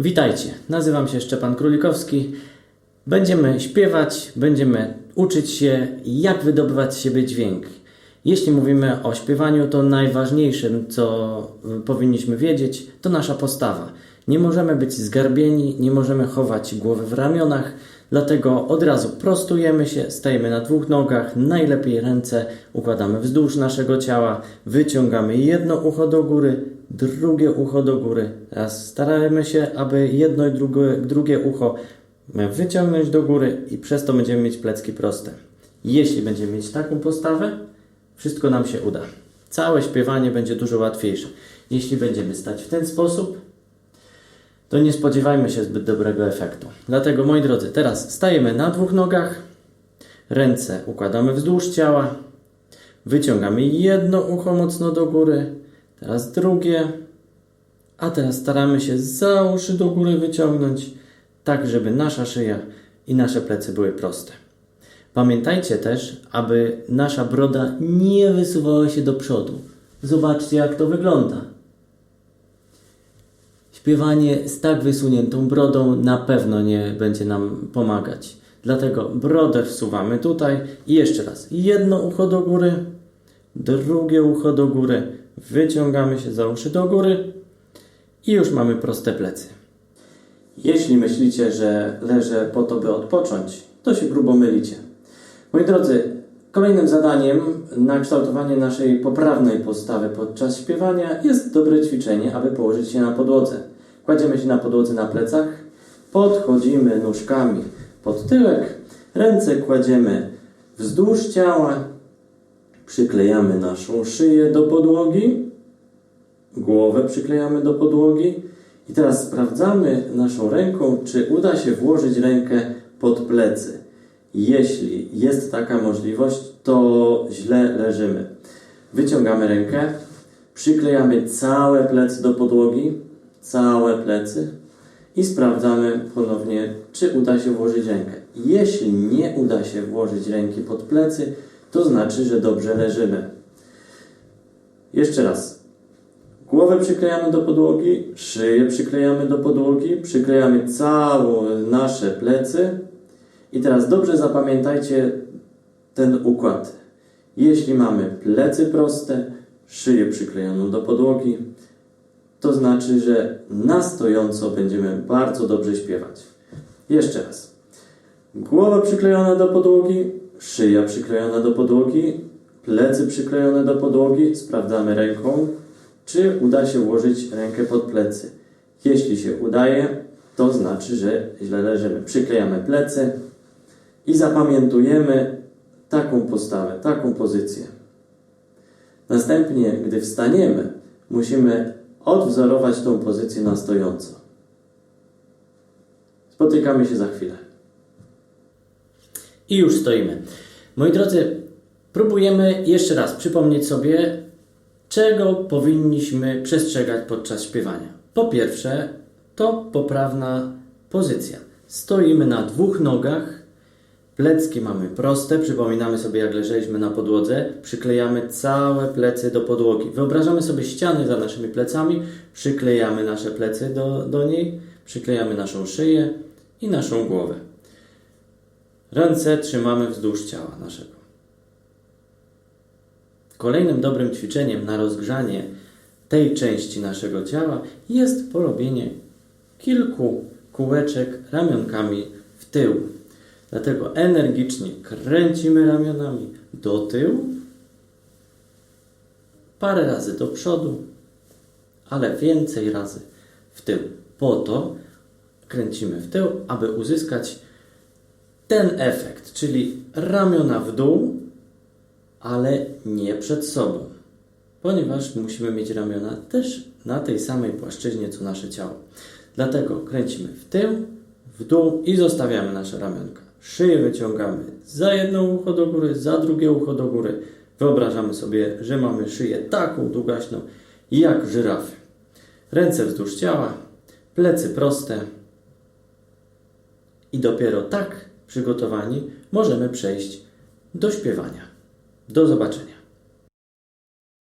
Witajcie, nazywam się Szczepan Królikowski. Będziemy śpiewać, będziemy uczyć się, jak wydobywać z siebie dźwięk. Jeśli mówimy o śpiewaniu, to najważniejszym, co y, powinniśmy wiedzieć, to nasza postawa. Nie możemy być zgarbieni, nie możemy chować głowy w ramionach, dlatego od razu prostujemy się, stajemy na dwóch nogach, najlepiej ręce układamy wzdłuż naszego ciała, wyciągamy jedno ucho do góry, drugie ucho do góry. Teraz staramy się, aby jedno i drugie, drugie ucho wyciągnąć do góry i przez to będziemy mieć plecki proste. Jeśli będziemy mieć taką postawę, wszystko nam się uda. Całe śpiewanie będzie dużo łatwiejsze. Jeśli będziemy stać w ten sposób, to nie spodziewajmy się zbyt dobrego efektu. Dlatego, moi drodzy, teraz stajemy na dwóch nogach, ręce układamy wzdłuż ciała, wyciągamy jedno ucho mocno do góry, teraz drugie, a teraz staramy się za uszy do góry wyciągnąć, tak żeby nasza szyja i nasze plecy były proste. Pamiętajcie też, aby nasza broda nie wysuwała się do przodu. Zobaczcie, jak to wygląda. Śpiewanie z tak wysuniętą brodą na pewno nie będzie nam pomagać. Dlatego brodę wsuwamy tutaj i jeszcze raz. Jedno ucho do góry, drugie ucho do góry, wyciągamy się za uszy do góry i już mamy proste plecy. Jeśli myślicie, że leżę po to, by odpocząć, to się grubo mylicie. Moi drodzy, kolejnym zadaniem na kształtowanie naszej poprawnej postawy podczas śpiewania jest dobre ćwiczenie, aby położyć się na podłodze. Kładziemy się na podłodze na plecach, podchodzimy nóżkami pod tyłek, ręce kładziemy wzdłuż ciała, przyklejamy naszą szyję do podłogi, głowę przyklejamy do podłogi i teraz sprawdzamy naszą ręką, czy uda się włożyć rękę pod plecy. Jeśli jest taka możliwość, to źle leżymy. Wyciągamy rękę, przyklejamy całe plecy do podłogi, całe plecy i sprawdzamy ponownie, czy uda się włożyć rękę. Jeśli nie uda się włożyć ręki pod plecy, to znaczy, że dobrze leżymy. Jeszcze raz. Głowę przyklejamy do podłogi, szyję przyklejamy do podłogi, przyklejamy całe nasze plecy i teraz dobrze zapamiętajcie ten układ. Jeśli mamy plecy proste, szyję przyklejoną do podłogi, to znaczy, że na stojąco będziemy bardzo dobrze śpiewać. Jeszcze raz. Głowa przyklejona do podłogi, szyja przyklejona do podłogi, plecy przyklejone do podłogi. Sprawdzamy ręką, czy uda się włożyć rękę pod plecy. Jeśli się udaje, to znaczy, że źle leżymy. Przyklejamy plecy i zapamiętujemy taką postawę, taką pozycję. Następnie, gdy wstaniemy, musimy odwzorować tą pozycję na stojąco. Spotykamy się za chwilę. I już stoimy. Moi drodzy, próbujemy jeszcze raz przypomnieć sobie, czego powinniśmy przestrzegać podczas śpiewania. Po pierwsze, to poprawna pozycja. Stoimy na dwóch nogach, plecki mamy proste, przypominamy sobie jak leżeliśmy na podłodze, przyklejamy całe plecy do podłogi. Wyobrażamy sobie ściany za naszymi plecami, przyklejamy nasze plecy do, do niej, przyklejamy naszą szyję i naszą głowę. Ręce trzymamy wzdłuż ciała naszego. Kolejnym dobrym ćwiczeniem na rozgrzanie tej części naszego ciała jest porobienie kilku kółeczek ramionkami w tył. Dlatego energicznie kręcimy ramionami do tyłu, parę razy do przodu, ale więcej razy w tył. Po to kręcimy w tył, aby uzyskać ten efekt, czyli ramiona w dół, ale nie przed sobą, ponieważ musimy mieć ramiona też na tej samej płaszczyźnie co nasze ciało. Dlatego kręcimy w tył, w dół i zostawiamy nasze ramionka. Szyję wyciągamy za jedno ucho do góry, za drugie ucho do góry. Wyobrażamy sobie, że mamy szyję taką długaśną jak żyrafy. Ręce wzdłuż ciała, plecy proste i dopiero tak przygotowani możemy przejść do śpiewania. Do zobaczenia.